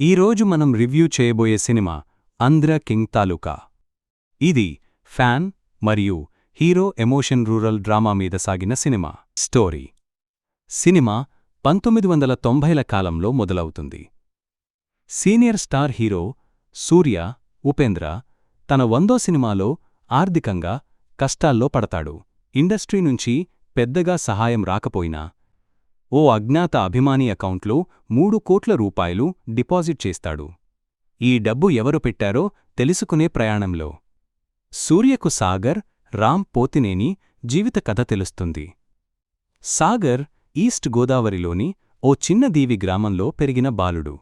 ఈరోజు మనం రివ్యూ చేయబోయే సినిమా ఆంధ్ర కింగ్ తాలూకా. ఇది ఫ్యాన్ మరియు హీరో ఎమోషన్ రూరల్ డ్రామా మీద సాగిన సినిమా స్టోరీ. సినిమా పంతొమ్మిది వందల తొంభైల కాలంలో మొదలవుతుంది. Senior star hero Surya Upendra తన వందో సినిమాలో ఆర్థికంగా కష్టాల్లో పడతాడు. ఇండస్ట్రీ నుంచి పెద్దగా సహాయం రాకపోయినా ఓ అజ్ఞాత అభిమాని అకౌంట్లో మూడు కోట్ల రూపాయలు డిపాజిట్ చేస్తాడు. ఈ డబ్బు ఎవరు పెట్టారో తెలుసుకునే ప్రయాణంలో. సూర్యకు సాగర్ రామ్ పోతినేని జీవిత కథ తెలుస్తుంది. సాగర్ ఈస్ట్ గోదావరిలోని ఓ చిన్న దీవి గ్రామంలో పెరిగిన బాలుడు.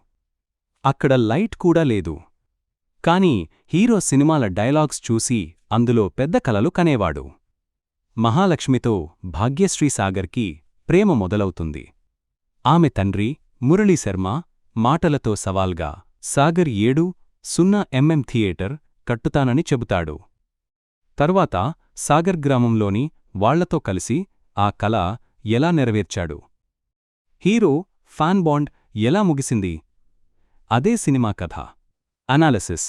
అక్కడ లైట్ కూడా లేదు. కాని హీరో సినిమాల డైలాగ్స్ చూసి అందులో పెద్ద కలలు కనేవాడు. మహాలక్ష్మితో భాగ్యశ్రీ సాగర్కి ప్రేమ మొదలవుతుంది. ఆమె తండ్రి మురళీ శర్మ మాటలతో సవాల్గా సాగర్ ఏడు సున్నా ఎంఎం థియేటర్ కట్టుతానని చెబుతాడు. తర్వాత సాగర్ గ్రామంలోని వాళ్ళతో కలిసి ఆ కల ఎలా నెరవేర్చాడు? హీరో ఫ్యాన్ బాండ్ ఎలా ముగిసింది? అదే సినిమా కథ. అనాలిసిస్.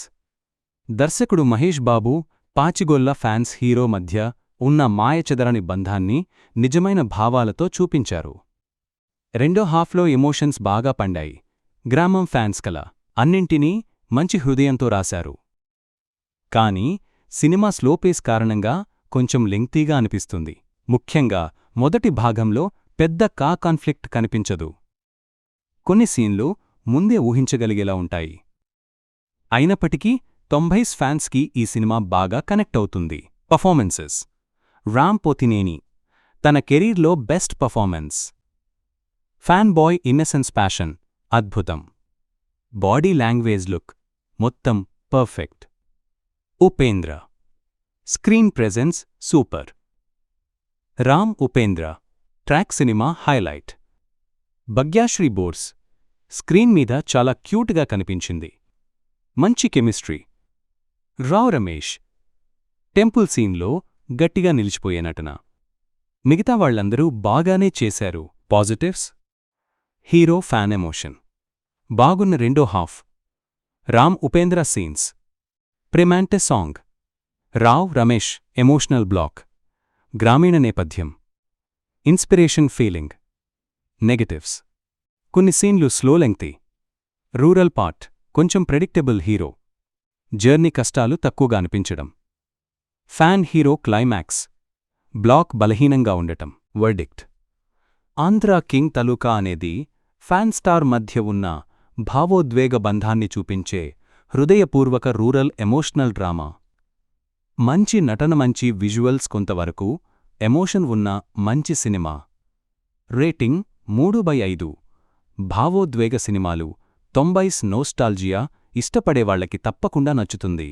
దర్శకుడు మహేష్ బాబు పాచిగొల్ల ఫ్యాన్స్ హీరో మధ్య ఉన్న మాయచెదరని బంధాన్ని నిజమైన భావాలతో చూపించారు. రెండో హాఫ్లో ఎమోషన్స్ బాగా పండాయి. గ్రామం ఫ్యాన్స్ కల. అన్నింటినీ మంచి హృదయంతో రాశారు. కాని సినిమా స్లోపేస్ కారణంగా కొంచెం లెంగ్తీగా అనిపిస్తుంది. ముఖ్యంగా మొదటి భాగంలో పెద్ద కా కాన్ఫ్లిక్ట్ కనిపించదు. కొన్ని సీన్లు ముందే ఊహించగలిగేలా ఉంటాయి. అయినప్పటికీ తొంభైస్ ఫ్యాన్స్కి ఈ సినిమా బాగా కనెక్ట్ అవుతుంది. పర్ఫార్మెన్సెస్. రామ్ పోతినేని తన కెరీర్లో best performance. Fan boy innocence passion అద్భుతం. బాడీ లాంగ్వేజ్ లుక్ మొత్తం perfect. Upendra. Screen presence super. Ram Upendra track cinema highlight. Bhagyashri Borse screen మీద చాలా క్యూట్గా కనిపించింది. మంచి కెమిస్ట్రీ. రావ్ రమేష్. టెంపుల్ సీన్లో గట్టిగా నిలిచిపోయే నటన. మిగతా వాళ్ళందరూ బాగానే చేశారు. Positives hero fan emotion. బాగున్న రెండో half. Ram Upendra scenes. ప్రిమాంటె song. Rao Ramesh emotional block. గ్రామీణ నేపథ్యం. Inspiration feeling. నెగటివ్స్. కొన్ని సీన్లు స్లో లెంగ్తీ. Rural part. కొంచెం ప్రెడిక్టబుల్ హీరో. జర్నీ కష్టాలు తక్కువగా అనిపించడం. ఫ్యాన్ హీరో క్లైమాక్స్ బ్లాక్ బలహీనంగా ఉండటం. వర్డిక్ట్ ఆంధ్రా కింగ్ తలూకా అనేది ఫ్యాన్ స్టార్ మధ్య ఉన్న భావోద్వేగ బంధాన్ని చూపించే హృదయపూర్వక రూరల్ ఎమోషనల్ డ్రామా మంచి నటన మంచి విజువల్స్ కొంతవరకు ఎమోషన్ ఉన్న మంచి సినిమా. రేటింగ్ మూడు బై ఐదు. భావోద్వేగ సినిమాలు తొంబైస్ నోస్టాల్జియా ఇష్టపడేవాళ్ళకి తప్పకుండా నచ్చుతుంది.